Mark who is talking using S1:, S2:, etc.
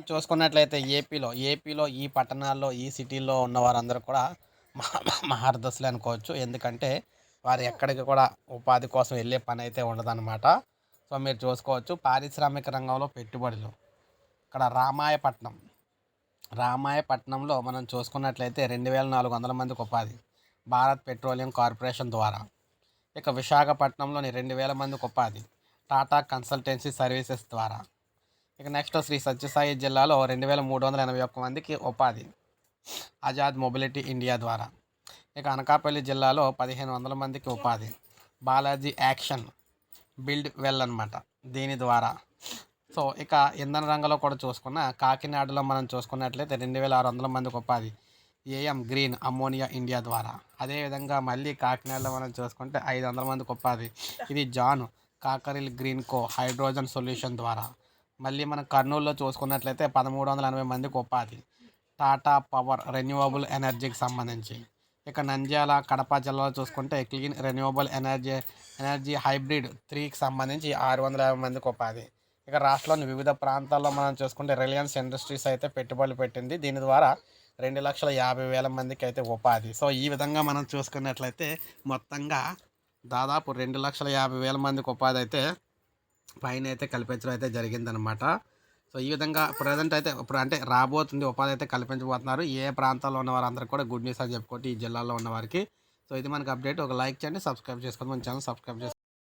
S1: మనం చూసుకున్నట్లయితే ఏపీలో ఏపీలో ఈ పట్టణాల్లో ఈ సిటీల్లో ఉన్న వారందరూ కూడా మహా అనుకోవచ్చు. ఎందుకంటే వారు ఎక్కడికి కూడా ఉపాధి కోసం వెళ్ళే పని అయితే ఉండదన్నమాట. సో మీరు చూసుకోవచ్చు పారిశ్రామిక రంగంలో పెట్టుబడులు. ఇక్కడ రామాయపట్నం. రామాయపట్నంలో మనం చూసుకున్నట్లయితే రెండు వేల నాలుగు వందల మందికి ఉపాధి. భారత్ పెట్రోలియం కార్పొరేషన్ ద్వారా. ఇక విశాఖపట్నంలోని రెండు వేల మందికి ఉపాధి. టాటా కన్సల్టెన్సీ సర్వీసెస్ ద్వారా. ఇక నెక్స్ట్ శ్రీ సత్యసాయి జిల్లాలో రెండు వేల మూడు వందల ఎనభై ఒక్క మందికి ఉపాధి. ఆజాద్ మొబిలిటీ ఇండియా ద్వారా. ఇక అనకాపల్లి జిల్లాలో పదిహేను వందల మందికి ఉపాధి. బాలాజీ యాక్షన్ బిల్డ్ వెల్ అనమాట దీని ద్వారా. సో ఇక ఇంధన రంగంలో కూడా చూసుకున్న కాకినాడలో మనం చూసుకున్నట్లయితే రెండు వేల ఆరు వందల మందికి ఉపాధి. ఏఎం గ్రీన్ అమ్మోనియా ఇండియా ద్వారా. అదేవిధంగా మళ్ళీ కాకినాడలో మనం చూసుకుంటే ఐదు వందల మందికి ఉపాధి. ఇది John Cockerill Greenko hydrogen solution ద్వారా. మళ్ళీ మనం కర్నూలులో చూసుకున్నట్లయితే పదమూడు వందల ఎనభై మందికి ఉపాధి. టాటా పవర్ రెన్యూవబుల్ ఎనర్జీకి సంబంధించి. ఇక నంద్యాల కడప జిల్లాలో చూసుకుంటే clean renewable energy energy hybrid త్రీకి సంబంధించి ఆరు వందల యాభై మందికి ఉపాధి. ఇక రాష్ట్రంలోని వివిధ ప్రాంతాల్లో మనం చూసుకుంటే రిలయన్స్ ఇండస్ట్రీస్ అయితే పెట్టుబడులు పెట్టింది. దీని ద్వారా రెండు లక్షల యాభై వేల మందికి అయితే ఉపాధి. సో ఈ విధంగా మనం చూసుకున్నట్లయితే మొత్తంగా దాదాపు రెండు లక్షల యాభై వేల మందికి ఉపాధి అయితే పైన అయితే కల్పించడం అయితే జరిగిందనమాట సో ఈ విధంగా ప్రజెంట్ అయితే ఇప్పుడు అంటే రాబోతుంది ఉపాధి అయితే కల్పించబోతున్నారు. ఏ ప్రాంతాల్లో ఉన్న వారందరూ కూడా గుడ్ న్యూస్ అని చెప్పుకోండి ఈ జిల్లాలో ఉన్న వారికి. సో ఇది మనకు అప్డేట్ ఒక లైక్ చేయండి సబ్స్క్రైబ్ చేసుకోండి. మన ఛానల్ సబ్స్క్రైబ్ చేసుకోండి.